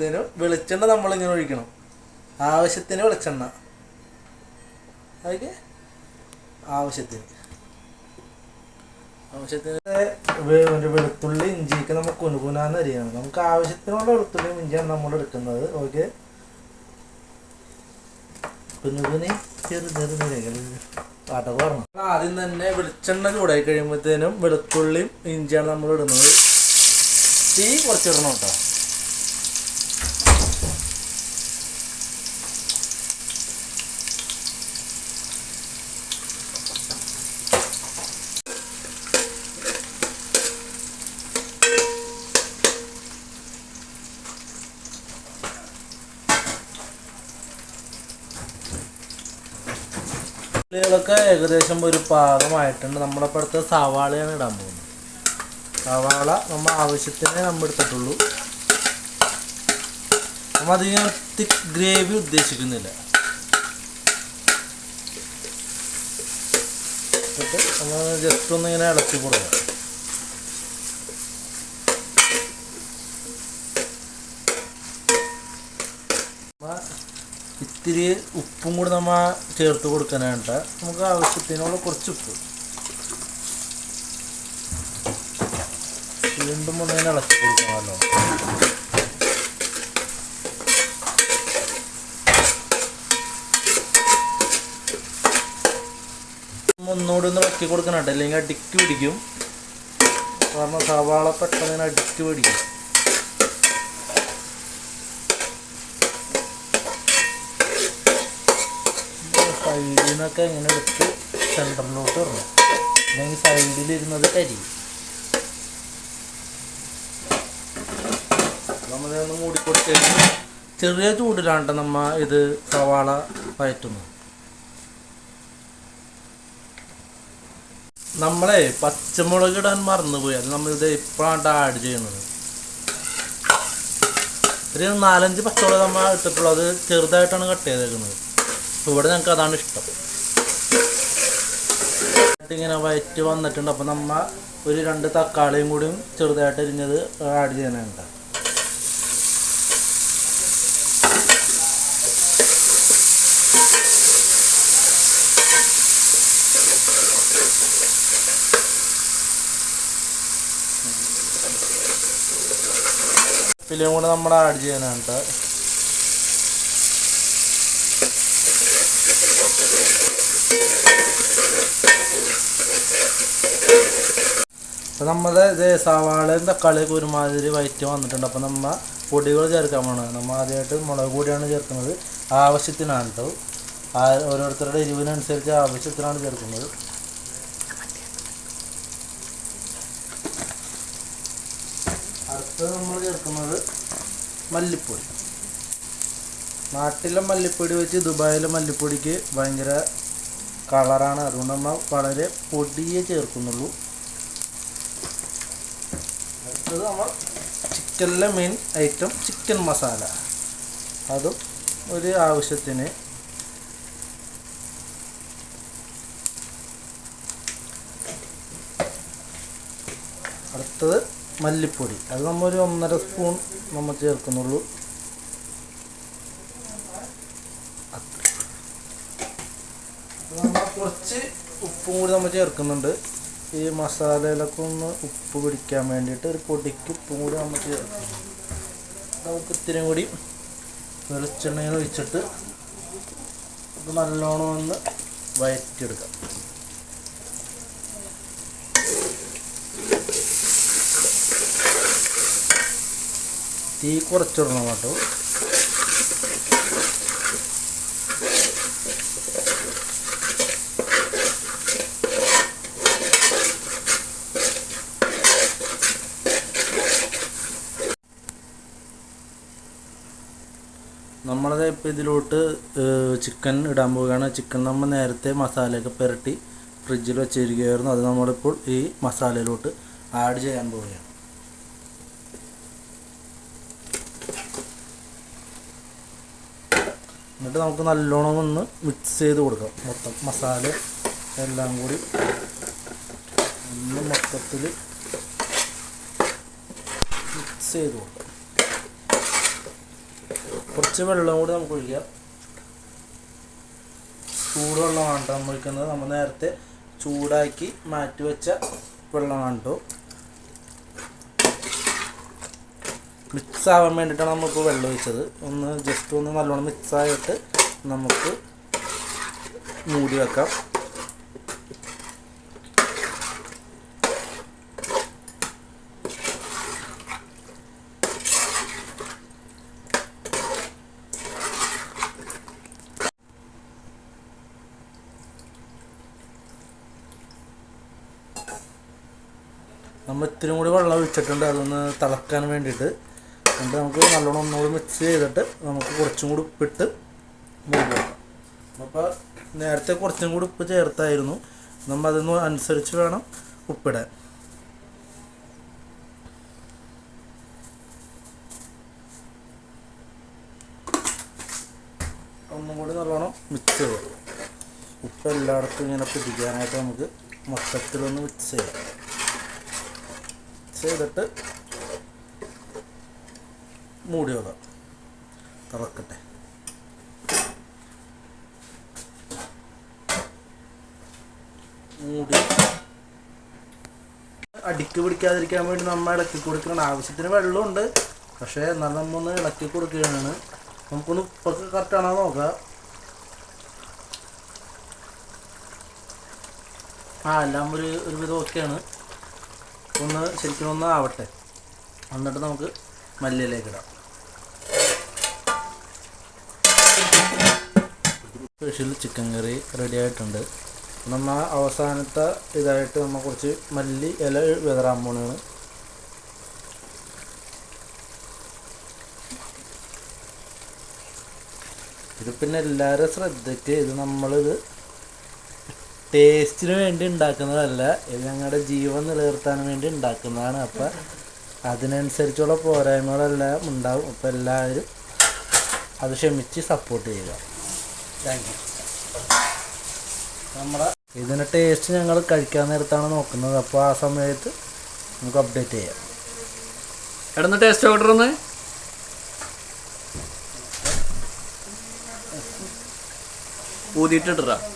കഴിയുമ്പോഴത്തേനും വെളിച്ചെണ്ണ നമ്മളിങ്ങനെ ഒഴിക്കണം. ആവശ്യത്തിന് വെളിച്ചെണ്ണ. ഓക്കെ ആവശ്യത്തിന്. ആവശ്യത്തിന് വെളുത്തുള്ളി ഇഞ്ചിയൊക്കെ നമുക്ക് കുനുകുനാന്ന് അരിയണം നമുക്ക് ആവശ്യത്തിനുള്ള വെളുത്തുള്ളിയും ഇഞ്ചിയാണ് നമ്മൾ എടുക്കുന്നത്. ഓക്കെ? കുനുകുനി ചെറു ചെറു പാട്ടൊക്കെ പറഞ്ഞു ആദ്യം തന്നെ വെളിച്ചെണ്ണ ചൂടായി കഴിയുമ്പോഴത്തേനും വെളുത്തുള്ളിയും ഇഞ്ചിയാണ് നമ്മൾ ഇടുന്നത്. തീ കുറച്ചിടണം കേട്ടോ. ഉള്ളികളൊക്കെ ഏകദേശം ഒരു പാകമായിട്ടുണ്ട്. നമ്മളിപ്പോൾ അടുത്ത സവാളയാണ് ഇടാൻ പോകുന്നത്. സവാള നമ്മൾ ആവശ്യത്തിന് നമ്മൾ എടുത്തിട്ടുള്ളൂ. നമ്മൾ അധികം തിക്ക് ഗ്രേവി ഉദ്ദേശിക്കുന്നില്ല. നമ്മൾ ജസ്റ്റ് ഒന്ന് ഇങ്ങനെ ഇളക്കി കൊടുക്കുക നമ്മ ഇത്തിരി ഉപ്പും കൂടി നമ്മൾ ചേർത്ത് കൊടുക്കാനായിട്ട് നമുക്ക് ആവശ്യത്തിനുള്ള കുറച്ച് ഉപ്പ്. വീണ്ടും ഒന്ന് ഇങ്ങനെ ഇളക്കി കൊടുക്കണമല്ലോ ഒന്നുകൂടി ഒന്ന് വറ്റി കൊടുക്കണം കേട്ടോ അല്ലെങ്കിൽ അടിക്ക് പിടിക്കും. കാരണം സവാള പെട്ടെന്ന് അടിക്ക് പിടിക്കും. നിന്നൊക്കെ ഇങ്ങനെ എടുത്ത് സെന്ററിലോട്ട് ഇടണം. അല്ലെങ്കിൽ സൈഡിലിരുന്നത് കരിയും നമ്മളൊന്ന് മൂടിക്കൊടുത്ത് ചെറിയ ചൂടിലാണ്ട് നമ്മ ഇത് സവാള വയറ്റുന്നു നമ്മളെ പച്ചമുളക് ഇടാൻ മറന്നുപോയി. അത് നമ്മളിത് ഇപ്പോഴാണ് ആഡ് ചെയ്യുന്നത്. ഒരു നാലഞ്ച് പച്ചമുളക് നമ്മൾ ഇട്ടിട്ടുള്ളത് ചെറുതായിട്ടാണ് കട്ട് ചെയ്തേക്കുന്നത്. ഇവിടെ ഞങ്ങൾക്ക് അതാണ് ഇഷ്ടം. ഇങ്ങനെ വയറ്റ് വന്നിട്ടുണ്ട്. അപ്പോൾ നമ്മൾ ഒരു രണ്ട് തക്കാളിയും കൂടി ചെറുതായിട്ട് അരിഞ്ഞത് ആഡ് ചെയ്യാനുണ്ട് പിന്നെയും കൂടെ നമ്മൾ ആഡ് ചെയ്യാനാണ് അപ്പോൾ നമ്മുടെ ഇത് സവാളയും തക്കാളിയൊക്കെ ഒരുമാതിരി വയറ്റി വന്നിട്ടുണ്ട്. അപ്പോൾ നമ്മൾ പൊടികൾ ചേർക്കാൻ പോകണം നമ്മൾ ആദ്യമായിട്ട് മുളക് പൊടിയാണ് ചേർക്കുന്നത്. ആവശ്യത്തിനാണ് കേട്ടോ ഓരോരുത്തരുടെ എരിവിനനുസരിച്ച് ആവശ്യത്തിനാണ് ചേർക്കുന്നത്. അടുത്തത് നമ്മൾ ചേർക്കുന്നത് മല്ലിപ്പൊടി. നാട്ടിലെ മല്ലിപ്പൊടി വെച്ച് ദുബായിലെ മല്ലിപ്പൊടിക്ക് ഭയങ്കര കളറാണ്. അതുകൊണ്ട് നമ്മൾ വളരെ പൊടിയേ ചേർക്കുന്നുള്ളൂ. അടുത്തത് നമ്മൾ ചിക്കനിലെ മെയിൻ ഐറ്റം ചിക്കൻ മസാല അതും ഒരു ആവശ്യത്തിന്. അടുത്തത് മല്ലിപ്പൊടി. അത് നമ്മൾ ഒരു ഒന്നര സ്പൂൺ നമ്മൾ ചേർക്കുന്നുള്ളൂ അത്ര. അപ്പോൾ നമ്മൾ കുറച്ച് ഉപ്പും കൂടി നമ്മൾ ചേർക്കുന്നുണ്ട്. ഈ മസാലയിലൊക്കെ ഒന്ന് ഉപ്പ് പിടിക്കാൻ വേണ്ടിയിട്ട് ഒരു പൊടിക്ക് ഉപ്പും കൂടി നമ്മൾ ചേർക്കും നമുക്ക് ഇത്തിരി കൂടി വെളിച്ചെണ്ണയിൽ ഒഴിച്ചിട്ട് ഇത് നല്ലോണം ഒന്ന് വയറ്റിയെടുക്കാം. തീ കുറച്ചിടണം കേട്ടോ. നമ്മളത് ഇപ്പോൾ ഇതിലോട്ട് ചിക്കൻ ഇടാൻ പോവുകയാണ്. ചിക്കൻ നമ്മൾ നേരത്തെ മസാലയൊക്കെ പുരട്ടി ഫ്രിഡ്ജിൽ വെച്ചിരിക്കുകയായിരുന്നു. അത് നമ്മളിപ്പോൾ ഈ മസാലയിലോട്ട് ആഡ് ചെയ്യാൻ പോവുകയാണ്. എന്നിട്ട് നമുക്ക് നല്ലോണം ഒന്ന് മിക്സ് ചെയ്ത് കൊടുക്കാം. മൊത്തം മസാല എല്ലാം കൂടി ഒന്ന് മൊത്തത്തിൽ മിക്സ് ചെയ്ത് കൊടുക്കാം. കുറച്ച് വെള്ളം കൂടി നമുക്ക് ഒഴിക്കാം. ചൂടുവെള്ളം വേണ്ട. നമ്മൾ ഒഴിക്കുന്നത് നമ്മൾ നേരത്തെ ചൂടാക്കി മാറ്റി വെച്ച വെള്ളമാണ് കേട്ടോ മിക്സ് ആവാൻ വേണ്ടിയിട്ടാണ് നമ്മളിപ്പോൾ വെള്ളം ഒഴിച്ചത്. ഒന്ന് ജസ്റ്റ് ഒന്ന് നല്ലോണം മിക്സ് ആയിട്ട് നമുക്ക് മൂടി വെക്കാം. നമ്മൾ ഇത്തിരി കൂടി വെള്ളം ഒഴിച്ചിട്ടുണ്ട്. അതൊന്ന് തിളക്കാൻ വേണ്ടിയിട്ട്. എന്നിട്ട് നമുക്ക് നല്ലോണം ഒന്നുകൂടി മിക്സ് ചെയ്തിട്ട് നമുക്ക് കുറച്ചും കൂടി ഉപ്പിട്ട് മൂടി വെക്കാം അപ്പോൾ നേരത്തെ കുറച്ചും കൂടി ഉപ്പ് ചേർത്തായിരുന്നു. നമ്മൾ അതിന് അനുസരിച്ച് വേണം ഉപ്പിടാൻ. ഒന്നും കൂടി നല്ലോണം മിക്സ് ചെയ്യാം. ഉപ്പ് എല്ലായിടത്തും ഇങ്ങനെ പിടിക്കാനായിട്ട് നമുക്ക് മൊത്തത്തിലൊന്ന് മിക്സ് ചെയ്യാം. ചെയ്തിട്ട് മൂടി വെക്കാം. തുറക്കട്ടെ മൂടി. അടിക്ക് പിടിക്കാതിരിക്കാൻ വേണ്ടി നമ്മൾ ഇളക്കി കൊടുക്കണം. ആവശ്യത്തിന് വെള്ളമുണ്ട്. പക്ഷേ എന്നാൽ നമ്മൊന്ന് ഇളക്കി കൊടുക്കുകയാണ്. നമുക്കൊന്ന് ഉപ്പൊക്കെ കറക്റ്റാണോ നോക്കാം. ആ എല്ലാം ഒരു ഒരുവിധം ഓക്കെയാണ് ഒന്ന് ശരിക്കും ഒന്ന് ആവട്ടെ. എന്നിട്ട് നമുക്ക് മല്ലിയിലേക്ക് ഇടാം. സ്പെഷ്യൽ ചിക്കൻ കറി റെഡി ആയിട്ടുണ്ട്. നമ്മൾ അവസാനത്തെ ഇതായിട്ട് നമ്മൾ കുറച്ച് മല്ലി ഇല വിതറാൻ പോണാണ്. ഇത് പിന്നെ എല്ലാവരും ശ്രദ്ധയ്ക്ക് ഇത് നമ്മളിത് ടേസ്റ്റിന് വേണ്ടി ഉണ്ടാക്കുന്നതല്ല. ഇത് ഞങ്ങളുടെ ജീവൻ നിലനിർത്താൻ വേണ്ടി ഉണ്ടാക്കുന്നതാണ്. അപ്പം അതിനനുസരിച്ചുള്ള പോരായ്മകളെല്ലാം ഉണ്ടാവും. അപ്പം എല്ലാവരും അത് ക്ഷമിച്ച് സപ്പോർട്ട് ചെയ്യുക. താങ്ക് യു നമ്മുടെ ഇതിന്റെ ടേസ്റ്റ് ഞങ്ങൾ കഴിക്കാൻ നേരത്താണ് നോക്കുന്നത്. അപ്പോൾ ആ സമയത്ത് നമുക്ക് അപ്ഡേറ്റ് ചെയ്യാം. എടന്ന് ടേസ്റ്റ് ഓർഡർ ഒന്ന് ഊതിയിട്ടിട്ടാ